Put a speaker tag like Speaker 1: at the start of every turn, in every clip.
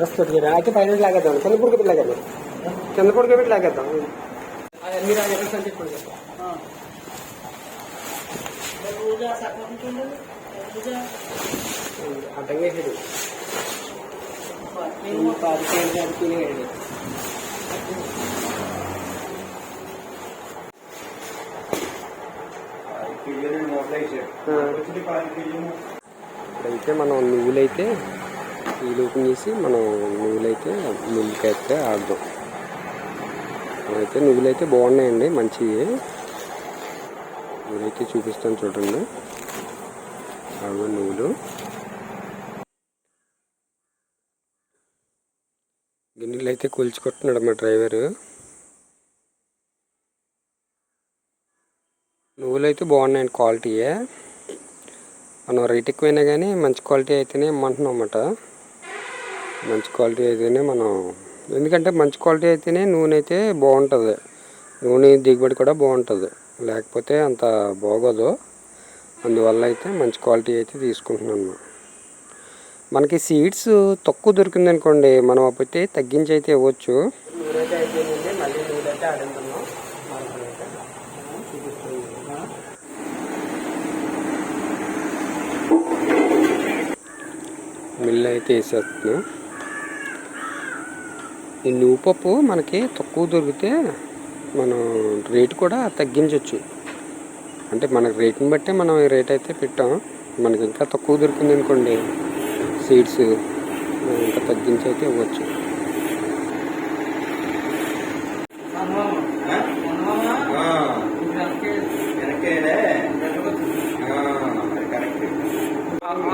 Speaker 1: వస్తుంది కదా? అయితే పైన లాగేద్దాం. కింద పుడుకు లాగేద్దాం. కింద పుడుకు పెట్టి లాగేద్దాం మీరు ఆయన ఎక్కడ చెప్పండి. అర్థం చేసేది. తినేయండి ఇప్పుడైతే మనం నువ్వులైతే ఈ లోపం చేసి మనం నువ్వులైతే అయితే ఆడదాం. అయితే నువ్వులైతే బాగున్నాయండి మంచివి నువ్వులైతే చూపిస్తాను చూడండి. ఆడవ నువ్వులు. గిన్నెలు అయితే కొలుచుకుంటున్నాడు మా డ్రైవరు. నువ్వులు అయితే బాగున్నాయండి క్వాలిటీయే. మనం రేట్ ఎక్కువైనా కానీ మంచి క్వాలిటీ అయితేనే ఇమ్మంటున్నాం అన్నమాట. మంచి క్వాలిటీ అయితేనే మనం ఎందుకంటే మంచి క్వాలిటీ అయితేనే నూనె అయితే బాగుంటుంది. నూనె దిగుబడి కూడా బాగుంటుంది. లేకపోతే అంత బాగోదు. అందువల్ల అయితే మంచి క్వాలిటీ అయితే తీసుకుంటున్నాను మనకి సీడ్స్ తక్కువ దొరికింది అనుకోండి మనం అప్పుడైతే తగ్గించి అయితే ఇవ్వచ్చు మిల్లు అయితే వేసేస్తున్నాం. ఈ నువ్వు పప్పు మనకి తక్కువ దొరికితే మనం రేటు కూడా తగ్గించవచ్చు అంటే మన రేట్ని బట్టి మనం ఈ రేట్ అయితే పెట్టాం మనకి ఇంకా తక్కువ దొరికింది అనుకోండి సీడ్స్ ఇంకా తగ్గించి అయితే ఇవ్వచ్చు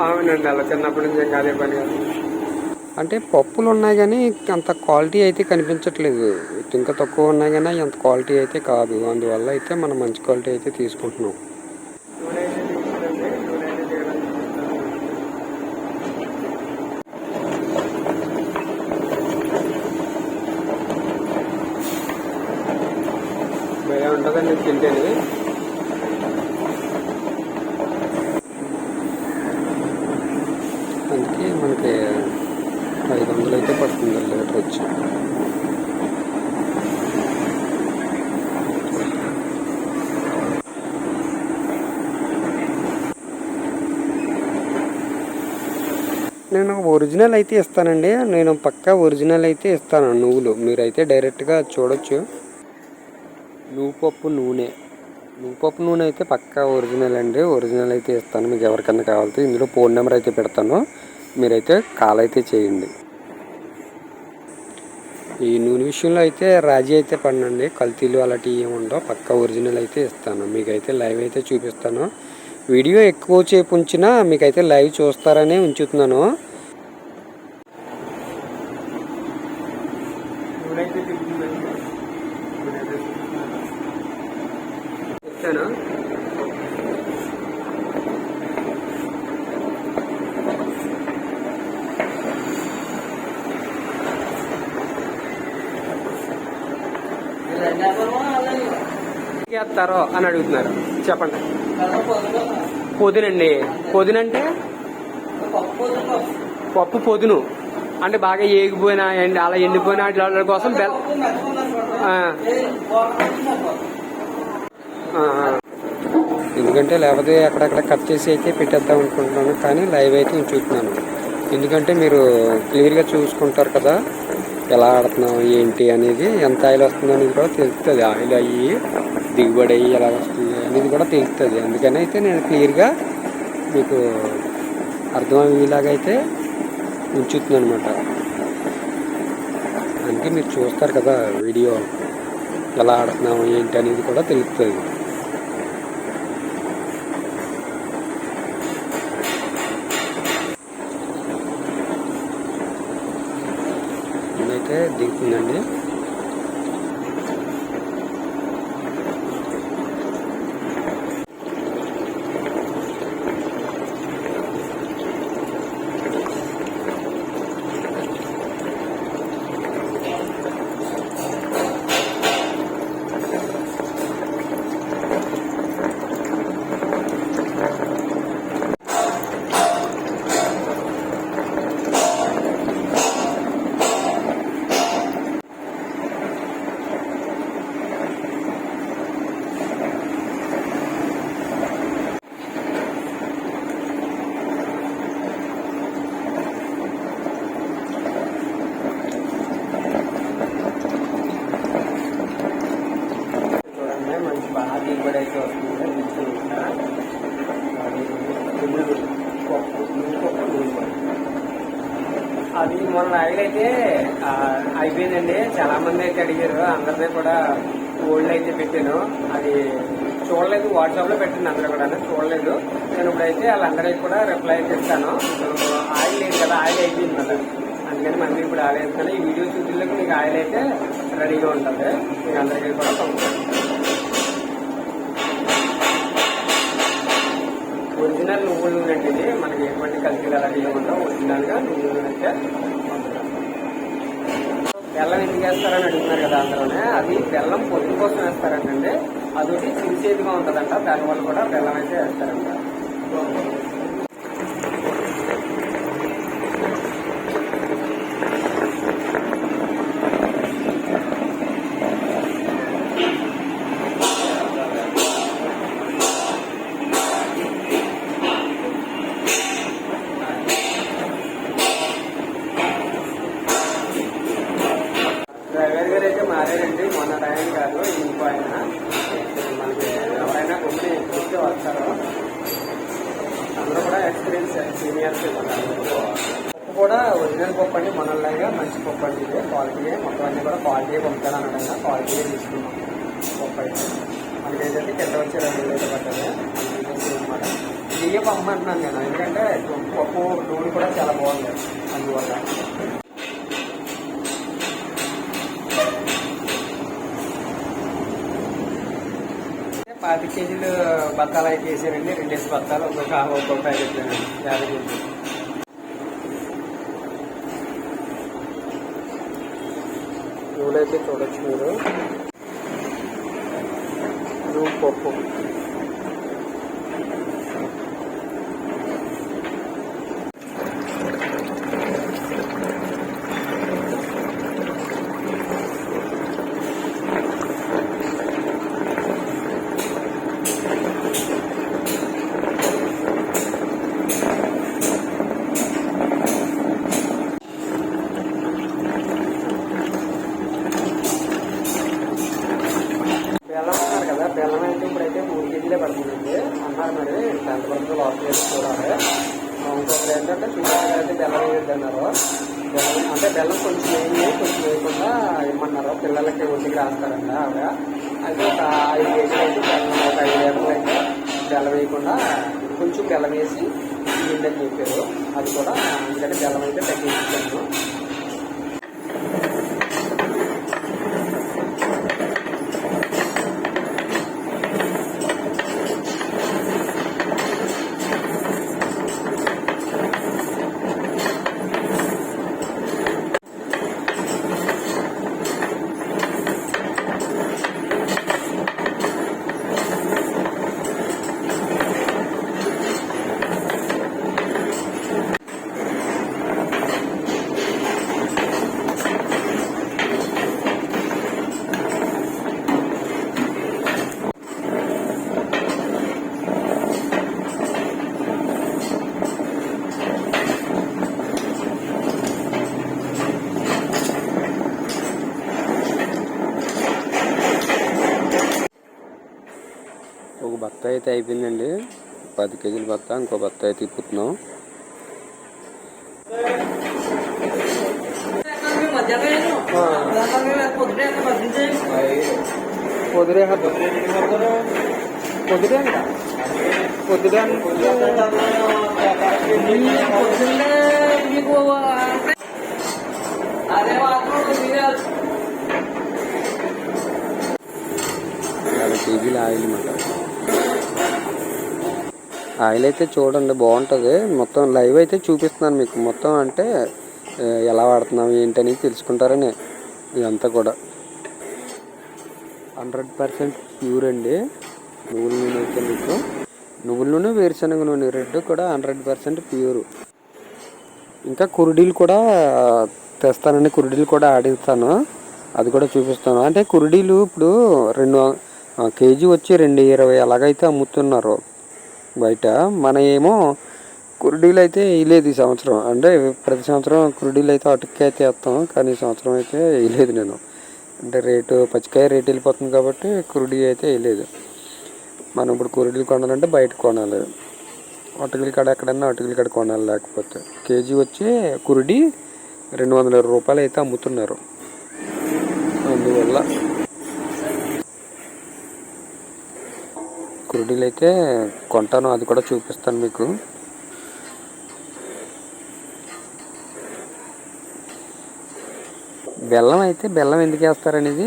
Speaker 1: అవునండి అలా చిన్నప్పటి నుంచి ఇంకా అదే పని అంటే పప్పులు ఉన్నాయి కానీ అంత క్వాలిటీ అయితే కనిపించట్లేదు. ఇంకా తక్కువ ఉన్నాయి కానీ అంత క్వాలిటీ అయితే కాదు. అందువల్ల అయితే మనం మంచి క్వాలిటీ అయితే తీసుకుంటున్నాం. ఉంటుందండి తింటేనే అందుకే మనకి ఐదు వందలు అయితే పడుతుంది లీటర్ వచ్చి నేను ఒరిజినల్ అయితే ఇస్తానండి. నేను పక్కా ఒరిజినల్ అయితే ఇస్తాను నువ్వులు. మీరైతే డైరెక్ట్గా చూడొచ్చు. నువ్వు పప్పు నూనె. నువ్వు పప్పు నూనె అయితే పక్కా ఒరిజినల్ అండి. ఒరిజినల్ అయితే ఇస్తాను. మీకు ఎవరికన్నా కావాలంటే ఇందులో ఫోన్ నెంబర్ అయితే పెడతాను. మీరైతే కాల్ అయితే చేయండి. ఈ నూనె విషయంలో అయితే రాజీ అయితే పడినండి కల్తీలు అలాంటివి ఏమి ఉండవు. పక్కా ఒరిజినల్ అయితే ఇస్తాను. మీకైతే లైవ్ అయితే చూపిస్తాను. వీడియో ఎక్కువ చేపు ఉంచినా మీకైతే లైవ్ చూస్తారనే ఉంచుతున్నాను. చేస్తారో అని అడుగుతున్నారు. చెప్పండి. పొదినండి. పొదినంటే? పప్పు పొదును. అంటే బాగా ఏగిపోయినా అలా ఎండిపోయిన వాటి కోసం బెల్ ఎందుకంటే లేకపోతే అక్కడక్కడ కట్ చేసి అయితే పెట్టేద్దాం అనుకుంటున్నాను కానీ లైవ్ అయితే నేను చూస్తున్నాను. ఎందుకంటే మీరు క్లియర్గా చూసుకుంటారు కదా ఎలా ఆడుతున్నాం ఏంటి అనేది ఎంత ఆయిల్ వస్తుంది అనేది కూడా తెలుస్తుంది. ఆయిల్ అయ్యి దిగుబడి అయ్యి ఎలా వస్తుంది అనేది కూడా తెలుస్తుంది. అందుకని అయితే నేను క్లియర్గా మీకు అర్థమయ్యేలాగా అయితే ఉంచుతున్నాను అనమాట అందుకే మీరు చూస్తారు కదా వీడియో ఎలా ఆడుతున్నాము ఏంటి అనేది కూడా తెలుస్తుంది. అయితే దిగుతుందండి.
Speaker 2: అది మొన్న ఆయిల్ అయితే అయిపోయిందండి. చాలా మంది అయితే అడిగారు. అందరినీ కూడా ఓల్డ్ అయితే పెట్టాను. అది చూడలేదు. వాట్సాప్లో పెట్టింది అందరూ కూడా చూడలేదు. నేను ఇప్పుడైతే వాళ్ళందరికీ కూడా రిప్లై అయితే ఇస్తాను ఆయిల్ లేదు కదా ఆయిల్ అయిపోయింది కదా అందుకని మళ్ళీ ఇప్పుడు ఆయిల్ వేస్తాను ఈ వీడియో షూటింగ్లకు మీకు ఆయిల్ అయితే రెడీగా ఉంటుంది. మీకు అందరికీ కూడా పంపుతాను. ఒరిజినల్ నువ్వుల నూనె అంటే ఇది. మనకి ఎటువంటి కలిపి అలా చేయకుండా ఒరిజినల్గా నువ్వుల నూనె అయితే బెల్లం ఎందుకు వేస్తారని అడుగుతున్నారు కదా అందులోనే అది బెల్లం పొద్దు కోసం వేస్తారంటండి. అదొకటి చిరుచేతిగా ఉంటుందంట. దానివల్ల కూడా బెల్లం అయితే వేస్తారంట. పాతి కేజీలు బత్తాలు అయితే వేసానండి. రెండేసి బత్తాలు ఒక్కొక్క ఒక్కొక్క ప్యాకెట్ యాభై కేజీలు. నూనె అయితే చూడొచ్చు మీరు. పప్పు బెల్లం అన్నారు కదా బెల్లం అయితే ఇప్పుడైతే మూడు కేజీలే పడుతుందండి అన్నారు మరి ఎంత పడుతుందో లాస్ ఇంకొకటి ఏంటంటే పిల్లలు అయితే బెల్లం వేయద్దు అన్నారు బెల్లం అంటే బెల్లం కొంచెం వేయండి కొంచెం వేయకుండా ఇమ్మన్నారు పిల్లలకి ఒంటికి రాస్తారంట ఆవిడ. అయితే ఒక ఐదు కేజీలు అయితే బెల్లం ఒక ఐదు లీటర్లు అయితే బెల్లం వేయకుండా కొంచెం బెల్లం వేసి ఇయ్యండి అని చెప్పారు. అది కూడా అందుకని బెల్లం అయితే తగ్గించాను అయితే అయిపోయిందండి. పది కేజీల బత్త ఇంకో బత్త అయితే తిప్పుతున్నాం. పొద్దురే పొద్దురే పొద్దురే యాభై కేజీల ఆయిల్ అన్నమాట. ఆయిల్ అయితే చూడండి బాగుంటుంది. మొత్తం లైవ్ అయితే చూపిస్తున్నాను మీకు. మొత్తం అంటే ఎలా వాడుతున్నాం ఏంటని తెలుసుకుంటారని ఇదంతా కూడా. హండ్రెడ్ పర్సెంట్ ప్యూర్ అండి. నువ్వుల నూనె అయితే మీకు. నువ్వుల నూనె వేరుశనగ నూనె రెండు కూడా హండ్రెడ్ పర్సెంట్ ప్యూర్. ఇంకా కురుడీలు కూడా తెస్తానండి. కురుడీలు కూడా ఆడిస్తాను అది కూడా చూపిస్తాను. అంటే కురుడీలు ఇప్పుడు రెండు కేజీ వచ్చి రెండు ఇరవై అలాగైతే అమ్ముతున్నారు. బయట. మన ఏమో కురుడీలు అయితే వేయలేదు ఈ సంవత్సరం. అంటే ప్రతి సంవత్సరం కురుడీలు అయితే అటుక్కి అయితే వేస్తాం కానీ ఈ సంవత్సరం అయితే వేయలేదు నేను. అంటే రేటు పచ్చికాయ రేటు వెళ్ళిపోతుంది కాబట్టి కురుడి అయితే వేయలేదు మనం ఇప్పుడు కురుడీలు కొనాలంటే బయట కొనాలి. అటుకుల కాడ ఎక్కడన్నా అటుకుల కాడ కొనాలి లేకపోతే. కేజీ వచ్చి కురుడి
Speaker 1: రెండు వందల రూపాయలు అయితే అమ్ముతున్నారు. అందువల్ల కురుడీలు అయితే కొంటాను అది కూడా చూపిస్తాను మీకు. బెల్లం అయితే బెల్లం ఎందుకు వేస్తారనేది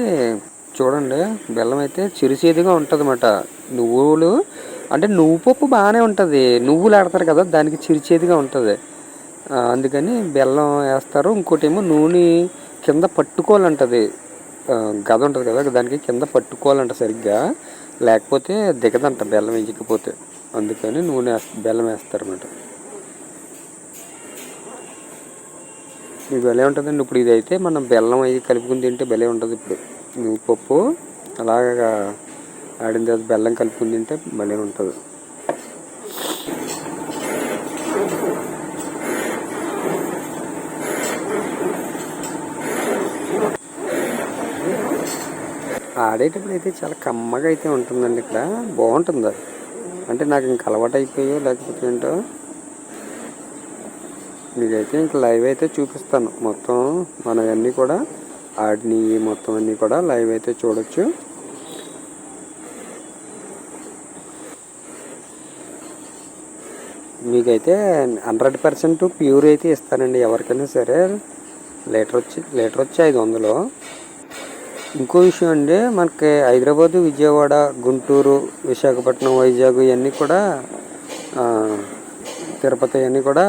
Speaker 1: చూడండి. బెల్లం అయితే చిరుసేదిగా ఉంటుంది అన్నమాట నువ్వులు అంటే నువ్వు పప్పు బాగానే ఉంటుంది. నువ్వులు ఆడతారు కదా దానికి చిరుచేదిగా ఉంటుంది. అందుకని బెల్లం వేస్తారు. ఇంకోటి ఏమో నూనె కింద పట్టుకోవాలంటది గద ఉంటుంది కదా దానికి కింద పట్టుకోవాలంట సరిగ్గా. లేకపోతే దిగదంట బెల్లం వేయకపోతే అందుకని నూనె వేస్త బెల్లం వేస్తారన్నమాట. ఇది భలే ఉంటుందండి. ఇప్పుడు ఇది అయితే మనం బెల్లం అవి కలుపుకుని తింటే భలే ఉంటుంది ఇప్పుడు. నువ్వు పప్పు అలాగా ఆడిన తర్వాత బెల్లం కలుపుకుని తింటే భలే ఉంటుంది. ఆడేటప్పుడు అయితే చాలా కమ్మగా అయితే ఉంటుందండి ఇక్కడ. బాగుంటుంది అది. అంటే నాకు ఇంక అలవాటు అయిపోయో లేకపోతే ఏంటో. మీకైతే ఇంక లైవ్ అయితే చూపిస్తాను. మొత్తం మనవన్నీ కూడా ఆడిని మొత్తం అన్నీ కూడా లైవ్ అయితే చూడొచ్చు. మీకైతే హండ్రెడ్ పర్సెంట్ ప్యూర్ అయితే ఇస్తానండి ఎవరికైనా సరే. లీటర్ వచ్చి లీటర్ వచ్చి ఐదు వందలు. ఇంకో విషయం అండి మనకి హైదరాబాదు విజయవాడ గుంటూరు విశాఖపట్నం వైజాగ్ ఇవన్నీ కూడా తిరుపతి అన్నీ కూడా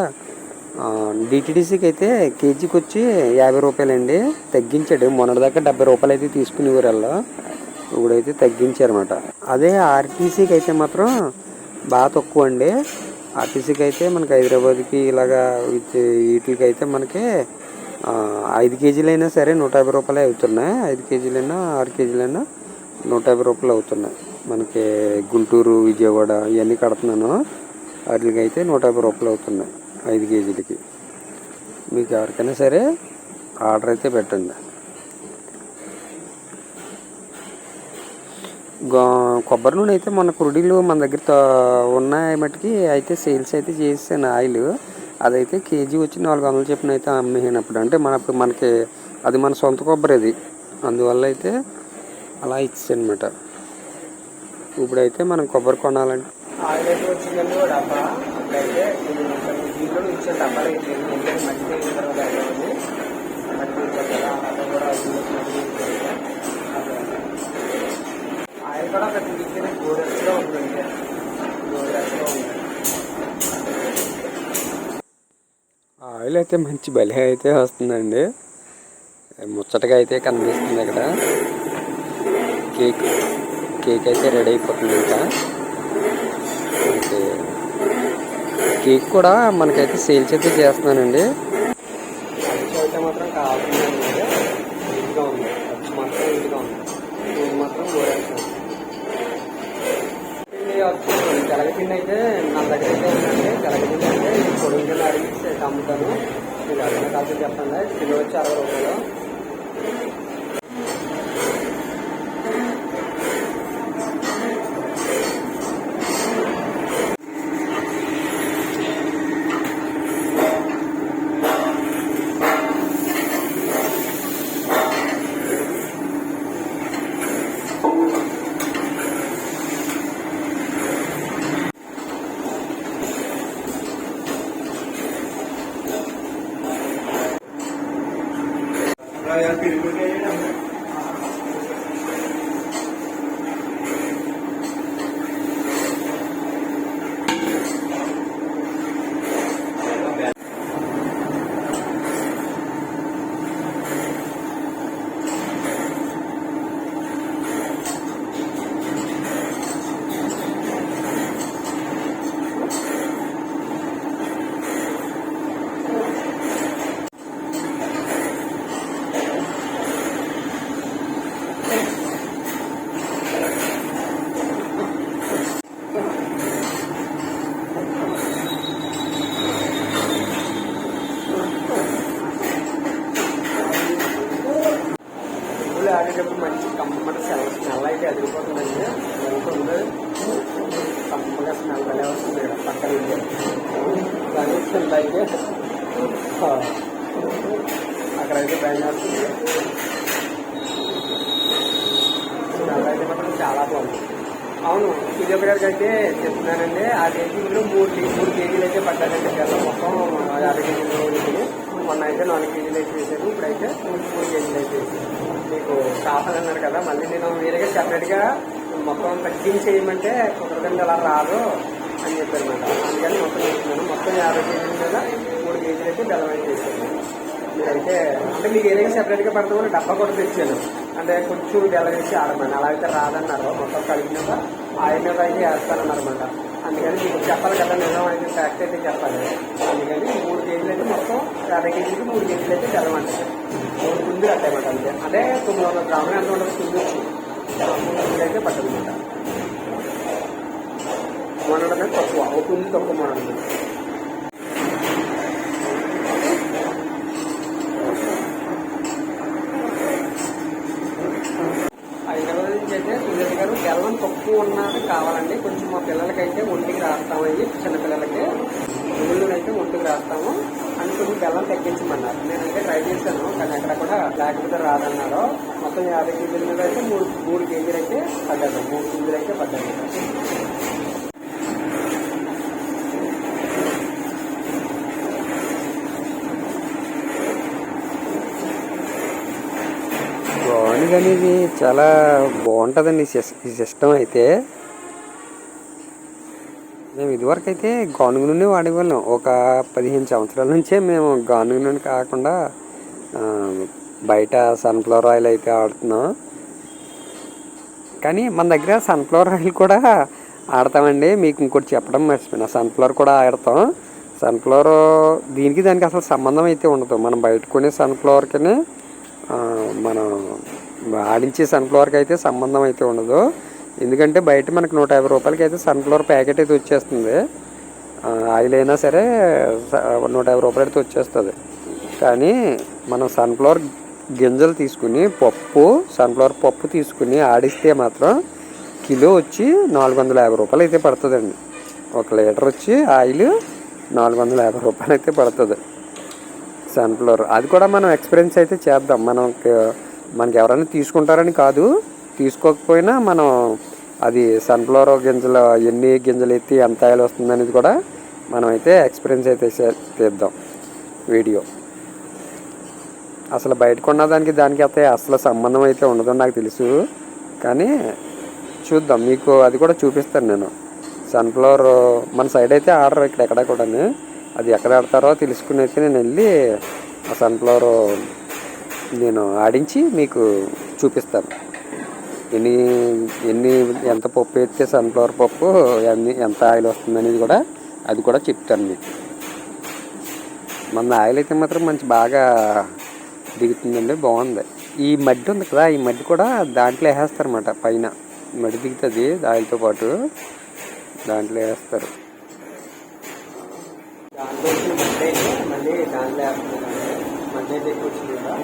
Speaker 1: డిటిడిసికి అయితే కేజీకి వచ్చి యాభై రూపాయలండి. తగ్గించాడు. మొన్నటిదాకా డెబ్బై రూపాయలు అయితే తీసుకునేవారు వాళ్ళు ఇప్పుడైతే తగ్గించారన్నమాట. అదే ఆర్టీసీకి అయితే మాత్రం బాగా తక్కువ అండి. ఆర్టీసీకి అయితే మనకి హైదరాబాద్కి ఇలాగా వీటికి అయితే మనకి ఐదు కేజీలైనా సరే నూట యాభై రూపాయలే అవుతున్నాయి. ఐదు కేజీలైనా ఆరు కేజీలైనా నూట యాభై రూపాయలు అవుతున్నాయి. మనకి గుంటూరు విజయవాడ ఇవన్నీ కడుతున్నాను. వాటికి అయితే నూట యాభై రూపాయలు అవుతున్నాయి ఐదు కేజీలకి. మీకు ఎవరికైనా సరే ఆర్డర్ అయితే పెట్టండి. కొబ్బరి నూనె అయితే మన కురుడీలు మన దగ్గర ఉన్నాయి మట్టుకి అయితే సేల్స్ అయితే చేసాను ఆయిల్. అదైతే కేజీ వచ్చి నాలుగు వందల చెప్పిన అయితే అమ్మేసినప్పుడు అంటే మన మనకి అది మన సొంత కొబ్బరి అది. అందువల్ల అయితే అలా ఇచ్చాను అనమాట ఇప్పుడైతే మనం కొబ్బరి కొనాలంటే
Speaker 2: వచ్చిందండి డబ్బా అప్పుడైతే ఇది కొంచెం దీంట్లో ఇచ్చిన డబ్బాలు అయితే ఎందుకంటే మధ్య అయిన తర్వాత అయిపోయింది మధ్య ఇచ్చారు కదా ఆ డబ్బా కూడా దీంట్లో మధ్య ఇచ్చారు కదా. అదే. ఆయిల్ కూడా ఒక తీసుకుని గోరెస్గా ఉంటుంది గోరెస్గా ఉంది
Speaker 1: ఆయిల్ అయితే మంచి బలి అయితే వస్తుందండి ముచ్చటగా అయితే కనిపిస్తుంది ఇక్కడ. కేక్ కేక్ అయితే రెడీ అయిపోతుంది ఇంకా మనకి కేక్ కూడా మనకైతే సేల్స్ అయితే చేస్తున్నానండి.
Speaker 2: అవును కంటే అయితే చెప్తున్నానండి ఆ కేజీలో మూడు మూడు కేజీలు అయితే పడ్డానండి బెల్లం మొత్తం. యాభై కేజీలు ఉంటుంది మొన్న అయితే నాలుగు కేజీలు అయితే వేసాను ఇప్పుడైతే మూడు మూడు కేజీలు అయితే వేసాను మీకు అన్నారు కదా మళ్ళీ నేను వేరేగా సపరేట్గా మొత్తం తగ్గించేయమంటే కుదరదండి అలా రాదు అని చెప్పారు అందుకని మొత్తం చెప్తున్నాను మొత్తం యాభై కేజీల మీద మూడు కేజీలు అయితే బెల్లం అయితే వేసాను మీరైతే అంటే మీకు ఏదైనా సెపరేట్గా పడతామని డబ్బా కూడా తెచ్చాను. అంటే కొంచెం బెల్లం వేసి ఆడమని. అలా అయితే రాదన్నారు. మొత్తం కలిగినాక ఆయన మీద వేస్తానన్నమాట అందుకని మీకు చెప్పాలి కదా నిజం అయితే ఫ్యాక్ట్ అయితే చెప్పాలి. అందుకని మూడు కేజీలు అయితే మొత్తం యాభై కేజీలకి మూడు కేజీలు అయితే చదవండి. మూడు కుంది కట్టాయమాట అంతే. అదే తొమ్మిది వందల గ్రాములు ఎంత ఉండదు కుంది? మూడు కుంది అయితే పట్టదన్నమాట మొన్నడమే తక్కువ. ఒక కుంది తక్కువ మొన్నడమే హైదరాబాద్ నుంచి అయితే సురేష్ గారు ఎక్కువ ఉన్నది కావాలండి. కొంచెం మా పిల్లలకైతే ఒంటికి రాస్తాము అవి చిన్నపిల్లలకి ఊళ్ళో అయితే ఒంటికి రాస్తాము. అని కొంచెం బెల్లం తగ్గించమన్నారు. నేనైతే ట్రై చేశాను కానీ అక్కడ కూడా లేకపోతే రాదన్నారు. మొత్తం యాభై కేజీల మీద అయితే మూడు మూడు కేజీలు అయితే పడ్డాను మూడు కేజీలు అయితే పడ్డాను
Speaker 1: బాగుంది ఇది చాలా బాగుంటుందండి ఈ సిస్- ఈ సిస్టమ్ అయితే. మేము ఇదివరకు అయితే గానుగ నూనె వాడేవాళ్ళం. ఒక పదిహేను సంవత్సరాల నుంచే మేము గానుగ నూనె కాకుండా బయట సన్ఫ్లవర్ ఆయిల్ అయితే ఆడుతున్నాం కానీ మన దగ్గర సన్ఫ్లవర్ ఆయిల్ కూడా ఆడతామండి మీకు ఇంకోటి చెప్పడం మర్చిపోయినా. సన్ఫ్లవర్ కూడా ఆడతాం సన్ఫ్లవర్ దీనికి దానికి అసలు సంబంధం అయితే ఉండదు. మనం బయట కొనే సన్ఫ్లవర్కి మనం ఆడించే సన్ఫ్లవర్కి అయితే సంబంధం అయితే ఉండదు. ఎందుకంటే బయట మనకు నూట యాభై రూపాయలకి అయితే సన్ఫ్లవర్ ప్యాకెట్ అయితే వచ్చేస్తుంది. ఆయిల్ అయినా సరే నూట యాభై రూపాయలు అయితే వచ్చేస్తుంది. కానీ మనం సన్ఫ్లవర్ గింజలు తీసుకుని పప్పు సన్ఫ్లవర్ పప్పు తీసుకుని ఆడిస్తే మాత్రం కిలో వచ్చి నాలుగు వందల యాభై రూపాయలు అయితే పడుతుందండి. ఒక లీటర్ వచ్చి ఆయిల్ నాలుగు వందల యాభై రూపాయలు అయితే పడుతుంది. సన్ఫ్లవర్. అది కూడా మనం ఎక్స్పీరియన్స్ అయితే చేద్దాం. మనకి మనకి ఎవరైనా తీసుకుంటారని కాదు. తీసుకోకపోయినా మనం అది సన్ఫ్లవర్ గింజలు ఎన్ని గింజలు ఎత్తి ఎంత ఆయిల్ వస్తుంది అనేది కూడా మనం అయితే ఎక్స్పీరియన్స్ అయితే తీద్దాం వీడియో. అసలు బయట కొన్నదానికి దానికి అయితే అసలు సంబంధం అయితే ఉండదు నాకు తెలుసు. కానీ చూద్దాం. మీకు అది కూడా చూపిస్తాను నేను. సన్ఫ్లవర్ మన సైడ్ అయితే ఆర్డర్ ఇక్కడ ఎక్కడ కూడా అది ఎక్కడ ఆడతారో తెలుసుకుని అయితే నేను వెళ్ళి ఆ సన్ఫ్లవర్ నేను ఆడించి మీకు చూపిస్తాను. ఎన్ని ఎన్ని ఎంత పప్పు వేస్తే సన్ఫ్లవర్ పప్పు ఎన్ని ఎంత ఆయిల్ వస్తుందనేది కూడా అది కూడా చెప్తాను మీకు. మన ఆయిల్ అయితే మాత్రం మంచి బాగా దిగుతుందండి బాగుంది. ఈ మడ్డి ఉంది కదా ఈ మడ్డి కూడా దాంట్లో వేసేస్తారన్నమాట పైన. మడ్డి దిగుతుంది ఆయిల్తో పాటు దాంట్లో వేస్తారు.
Speaker 2: దాంట్లో మళ్ళీ దాంట్లో వేస్తున్నాను ఎక్కువ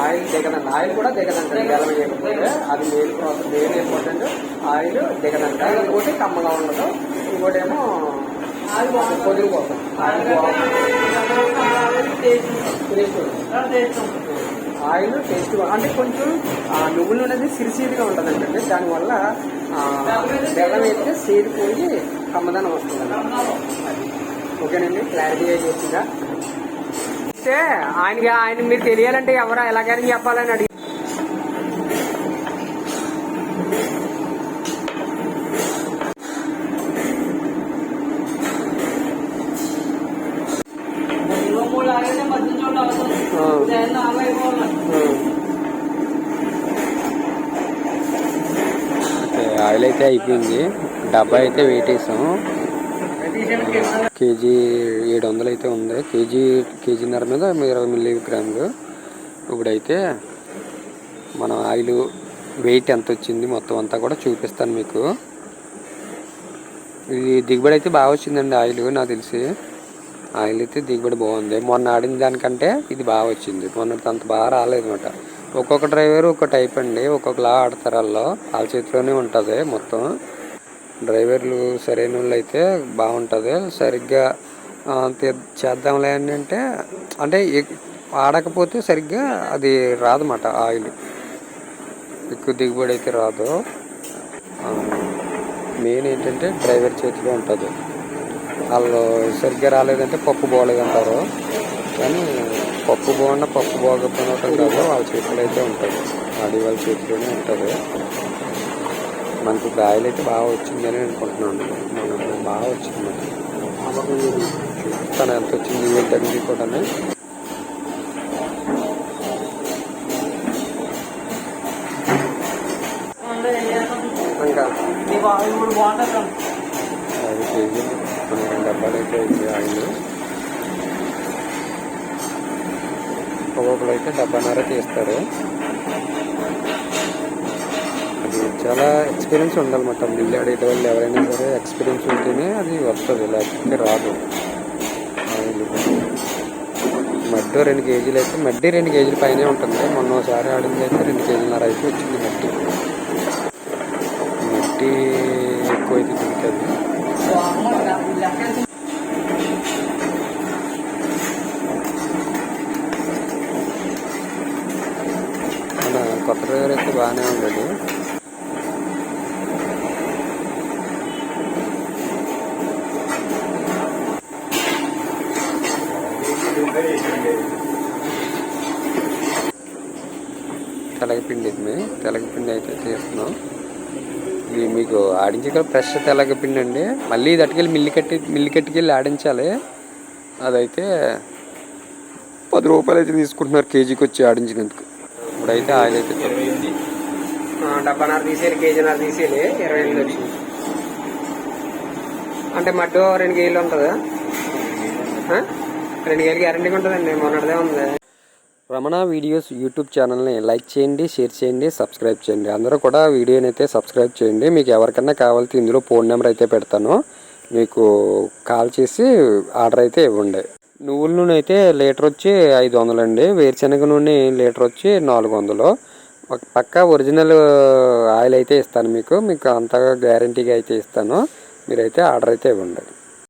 Speaker 2: ఆయిల్ దిగదండి ఆయిల్ కూడా దిగదంట. బెల్లం వేయకపోతే అది main process main important. Oil దిగదంట. ఇంకోటి కమ్మగా ఉండదు. ఇంకోటి ఏమో పొదుగు కోసం ఆయిల్ టేస్ట్ అంటే కొంచెం ఆ, నువ్వులు అనేది సిరిసీదిగా ఉంటుందండి దానివల్ల బెల్లం వేస్తే కమ్మదనం వస్తుందండి. అది. ఓకేనండి. క్లారిటీ చేసిందా అయితే ఆయనకి ఆయన మీరు తెలియాలంటే ఎవరు ఎలాగైనా చెప్పాలని అడిగి
Speaker 1: ఆయిల్ అయితే అయిపోయింది. డబ్బా అయితే వెయిట్ వేసాము కేజీ ఏడు వందలు అయితే ఉంది. కేజీ కేజీన్నర మీద ఇరవై మిల్లీ గ్రాములు ఇప్పుడైతే మన ఆయిల్ వెయిట్ ఎంత వచ్చింది మొత్తం అంతా కూడా చూపిస్తాను మీకు. ఇది దిగుబడి అయితే బాగా వచ్చిందండి ఆయిల్ నాకు తెలిసి. ఆయిల్ అయితే దిగుబడి బాగుంది. మొన్న ఆడిన దానికంటే ఇది బాగా వచ్చింది. మొన్నటి అంత బాగా రాలేదు అనమాట ఒక్కొక్క డ్రైవర్ ఒక్కొక్క టైప్ అండి. ఒక్కొక్కలా ఆడతారు వాళ్ళు. వాళ్ళ చేతిలోనే ఉంటుంది మొత్తం. డ్రైవర్లు సరైన వాళ్ళు అయితే బాగుంటుంది సరిగ్గా చేద్దాంలే అని అంటే అంటే ఆడకపోతే సరిగ్గా అది రాదన్నమాట ఆయిల్. ఎక్కువ దిగుబడి అయితే రాదు. మెయిన్ ఏంటంటే డ్రైవర్ చేతిలో ఉంటుంది. వాళ్ళు సరిగ్గా రాలేదంటే పప్పు బాగోలేదంటారు కానీ పప్పు బాగున్నా పప్పు బాగోకపోయినట్టు కాదు వాళ్ళ చేతిలో అయితే ఉంటుంది. ఆడి వాళ్ళ చేతిలోనే ఉంటుంది. మనకి ఇప్పుడు ఆయిల్ అయితే బాగా వచ్చిందని అనుకుంటున్నాను. మనకు బాగా వచ్చింది తను ఎంత వచ్చింది ఏంటంటే కూడా ఇంకా. ఐదు కేజీలు డబ్బాలు అయితే ఆయిల్. ఒక్కొక్కరు అయితే డబ్బాన్నర తీస్తారు చాలా ఎక్స్పీరియన్స్ ఉండాలన్నమాట. బిల్లు అడిగే వాళ్ళు ఎవరైనా సరే ఎక్స్పీరియన్స్ ఉంటేనే అది వస్తుంది. లేకపోతే రాదు. మడ్డు రెండు కేజీలు అయితే మడ్డి రెండు కేజీల పైనే ఉంటుంది. మొన్న ఒకసారి ఆడింది అయితే రెండు కేజీలన్నర అయితే వచ్చింది మట్టి మట్టి ఎక్కువ అయితే దిగుతుంది మన కొత్త డ్రైవర్ అయితే బాగానే ఉండదు. ఇది తెలగపిండి అయితే చేస్తున్నాం. ఇది మీకు ఆడించగల ఫ్రెష్ తెలగపిండి అండి. మళ్ళీ ఇది మిల్లి కట్టి మిల్లి కట్టుకెళ్ళి ఆడించాలి. అదైతే పది రూపాయలు అయితే తీసుకుంటున్నారు కేజీకి వచ్చి ఆడించినందుకు. ఇప్పుడైతే ఆయిల్ అయితే.
Speaker 2: డబ్బాన్నర తీసేది కేజీన్నర తీసేది ఇరవై ఎనిమిది వచ్చింది అంటే మడ్డు రెండు కేజీలు ఉంటుందా? రెండు కేజీలు. గ్యారంటీగా ఉంటుందండి మొన్నటిదే ఉంది.
Speaker 1: రమణ వీడియోస్ యూట్యూబ్ ఛానల్ని లైక్ చేయండి షేర్ చేయండి సబ్స్క్రైబ్ చేయండి. అందరూ కూడా వీడియోని అయితే సబ్స్క్రైబ్ చేయండి. మీకు ఎవరికన్నా కావాల్సి ఇందులో ఫోన్ నెంబర్ అయితే పెడతాను. మీకు కాల్ చేసి ఆర్డర్ అయితే ఇవ్వండి. నువ్వుల నూనె అయితే లీటర్ వచ్చి ఐదు వందలండి వేరుశనగ నూనె లీటర్ వచ్చి నాలుగు వందలు. పక్కా పక్క ఒరిజినల్ ఆయిల్ అయితే ఇస్తాను మీకు. మీకు అంతగా గ్యారంటీగా అయితే ఇస్తాను. మీరైతే ఆర్డర్ అయితే ఇవ్వండి.